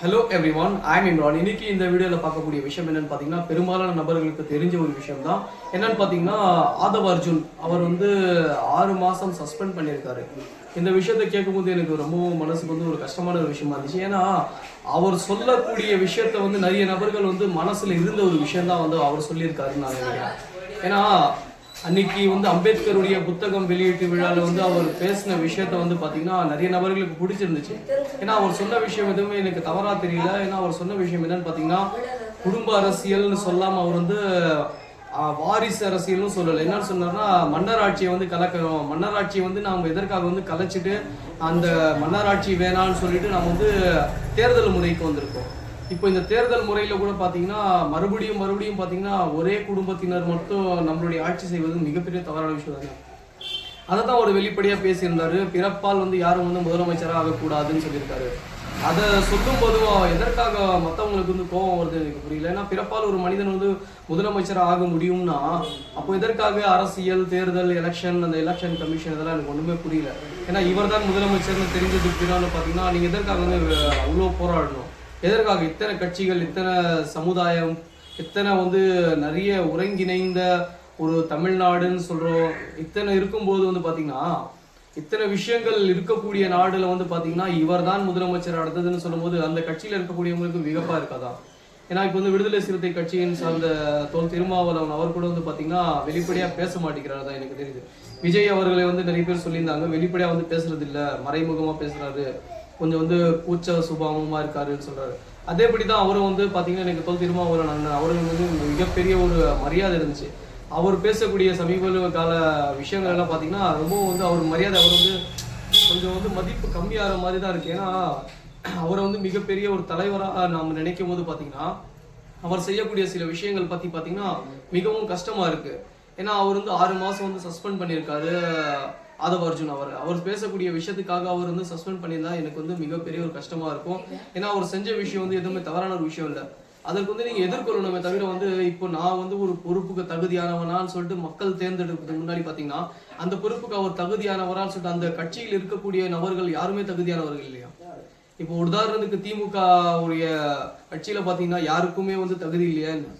Hello everyone I'm Imran இன்னைக்கு இந்த வீடியோவில் பார்க்கக்கூடிய விஷயம் என்னன்னு பார்த்தீங்கன்னா பெரும்பாலான நபர்களுக்கு தெரிஞ்ச ஒரு விஷயம் தான் என்னன்னு பார்த்தீங்கன்னா ஆதவ் அர்ஜுன் அவர் வந்து ஆறு மாதம் சஸ்பெண்ட் பண்ணியிருக்காரு. இந்த விஷயத்தை கேட்கும்போது எனக்கு ரொம்பவும் மனசுக்கு வந்து ஒரு கஷ்டமான ஒரு விஷயமா இருந்துச்சு. ஏன்னா அவர் சொல்லக்கூடிய விஷயத்த வந்து நிறைய நபர்கள் வந்து மனசில் இருந்த ஒரு விஷயம் தான் வந்து அவர் சொல்லியிருக்காருன்னு நான் நினைக்கிறேன். ஏன்னா அன்னைக்கு வந்து அம்பேத்கருடைய புத்தகம் வெளியீட்டு விழாவில் வந்து அவர் பேசின விஷயத்த வந்து பார்த்தீங்கன்னா நிறைய நபர்களுக்கு பிடிச்சிருந்துச்சு. ஏன்னா அவர் சொன்ன விஷயம் எதுவுமே எனக்கு தவறாக தெரியல. ஏன்னா அவர் சொன்ன விஷயம் என்னன்னு பார்த்தீங்கன்னா குடும்ப அரசியல்னு சொல்லாமல் அவர் வந்து வாரிசு அரசியல்னு சொல்லலை. என்னன்னு சொன்னார்னா மன்னர் ஆட்சியை வந்து கலக்கணும். மன்னர் ஆட்சியை வந்து நாம் எதற்காக வந்து கலைச்சிட்டு அந்த மன்னராட்சி வேணான்னு சொல்லிட்டு நம்ம வந்து தேர்தல் முறைக்கு வந்திருக்கோம். இப்போ இந்த தேர்தல் முறையில் கூட பார்த்தீங்கன்னா மறுபடியும் மறுபடியும் பார்த்தீங்கன்னா ஒரே குடும்பத்தினர் மட்டும் நம்மளுடைய ஆட்சி செய்வது மிகப்பெரிய தவறான விஷயம் தானே அதை தான் ஒரு வெளிப்படையாக பேசியிருந்தாரு. பிறப்பால் வந்து யாரும் வந்து முதலமைச்சராக ஆகக்கூடாதுன்னு சொல்லியிருக்காரு. அதை சொல்லும் போதும் எதற்காக மற்றவங்களுக்கு வந்து கோபம் வருது எனக்கு புரியல. ஏன்னா பிறப்பால் ஒரு மனிதன் வந்து முதலமைச்சராக ஆக முடியும்னா அப்போ எதற்காக அரசியல் தேர்தல் எலெக்ஷன் அந்த எலெக்ஷன் கமிஷன் இதெல்லாம் எனக்கு ஒன்றுமே புரியல. ஏன்னா இவர் தான் முதலமைச்சர்னு தெரிஞ்சதுக்கு பின்னால பார்த்தீங்கன்னா நீங்கள் எதற்காக வந்து அவ்வளோ போராடணும்? எதற்காக இத்தனை கட்சிகள் இத்தனை சமுதாயம் இத்தனை வந்து நிறைய ஒருங்கிணைந்த ஒரு தமிழ்நாடுன்னு சொல்கிறோம் இத்தனை இருக்கும்போது வந்து பார்த்திங்கன்னா இத்தனை விஷயங்கள் இருக்கக்கூடிய நாடில் வந்து பார்த்திங்கன்னா இவர் தான் முதலமைச்சர் அடுத்ததுன்னு சொல்லும்போது அந்த கட்சியில் இருக்கக்கூடியவங்களுக்கு விகப்பாக இருக்காதா? ஏன்னா இப்போ வந்து விடுதலை சிறுத்தை கட்சியின் சார்ந்த தோல் திருமாவளவன் அவர் கூட வந்து பார்த்தீங்கன்னா வெளிப்படையாக பேச மாட்டேங்கிறார் தான் எனக்கு தெரியுது. விஜய் அவர்களை வந்து நிறைய பேர் சொல்லியிருந்தாங்க. வெளிப்படையாக வந்து பேசுறது இல்லை மறைமுகமாக பேசுறாரு. கொஞ்சம் வந்து கூச்ச சுபாவமாக இருக்காருன்னு சொல்றாரு. அதேபடி தான் அவரும் வந்து பார்த்தீங்கன்னா எனக்கு தோல் திருமாவளவன் அண்ணன் அவருக்கு வந்து மிகப்பெரிய ஒரு மரியாதை இருந்துச்சு. அவர் பேசக்கூடிய சமீப கால விஷயங்கள் எல்லாம் பார்த்தீங்கன்னா ரொம்பவும் வந்து அவர் மரியாதை அவர் வந்து கொஞ்சம் வந்து மதிப்பு கம்மியாகிற மாதிரி தான் இருக்கு. ஏன்னா அவரை வந்து மிகப்பெரிய ஒரு தலைவராக நாம் நினைக்கும் போது பார்த்தீங்கன்னா அவர் செய்யக்கூடிய சில விஷயங்கள் பற்றி பார்த்தீங்கன்னா மிகவும் கஷ்டமாக இருக்குது ஏன்னா அவர் வந்து ஆறு மாதம் வந்து சஸ்பெண்ட் பண்ணியிருக்காரு. ஆதவ் அர்ஜுன் அவர் அவர் பேசக்கூடிய விஷயத்துக்காக அவர் வந்து சஸ்பெண்ட் பண்ணியிருந்தா எனக்கு வந்து மிகப்பெரிய ஒரு கஷ்டமா இருக்கும். ஏன்னா அவர் செஞ்ச விஷயம் வந்து எதுவுமே தவறான ஒரு விஷயம் இல்லை. அதற்கு வந்து நீங்க எதிர்கொள்ளணுமே தவிர வந்து இப்போ நான் வந்து ஒரு பொறுப்புக்கு தகுதியானவனான்னு சொல்லிட்டு மக்கள் தேர்ந்தெடுக்கிறதுக்கு முன்னாடி பாத்தீங்கன்னா அந்த பொறுப்புக்கு அவர் தகுதியானவரான்னு சொல்லிட்டு அந்த கட்சியில் இருக்கக்கூடிய நபர்கள் யாருமே தகுதியானவர்கள் இல்லையா? இப்போ உதாரணத்துக்கு திமுக உடைய கட்சியில பாத்தீங்கன்னா யாருக்குமே வந்து தகுதி இல்லையான்னு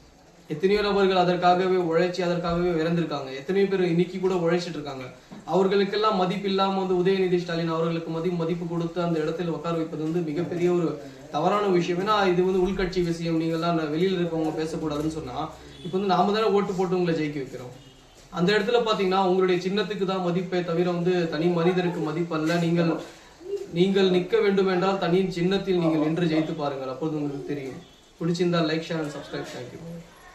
எத்தனையோ நபர்கள் அதற்காகவே உழைச்சி அதற்காகவே இறந்திருக்காங்க. எத்தனையோ பேர் இன்னைக்கு கூட உழைச்சிட்டு இருக்காங்க. அவர்களுக்கெல்லாம் மதிப்பு இல்லாமல் வந்து உதயநிதி ஸ்டாலின் அவர்களுக்கு மதி மதிப்பு கொடுத்து அந்த இடத்துல உட்கார வைப்பது வந்து மிகப்பெரிய ஒரு தவறான விஷயம். ஏன்னா இது வந்து உள்கட்சி விஷயம். நீங்கள்லாம் நான் இருக்கவங்க பேசக்கூடாதுன்னு சொன்னால் இப்போ வந்து நாம தானே ஓட்டு போட்டு உங்களை ஜெயிக்க வைக்கிறோம். அந்த இடத்துல பார்த்தீங்கன்னா உங்களுடைய சின்னத்துக்கு தான் மதிப்பே தவிர வந்து தனி மனிதருக்கு மதிப்பு அல்ல நீங்கள் நீங்கள் நிற்க வேண்டும் என்றால் தனி சின்னத்தில் நீங்கள் நின்று ஜெயித்து பாருங்கள். அப்போது உங்களுக்கு தெரியும். பிடிச்சிருந்தா like share and subscribe thank you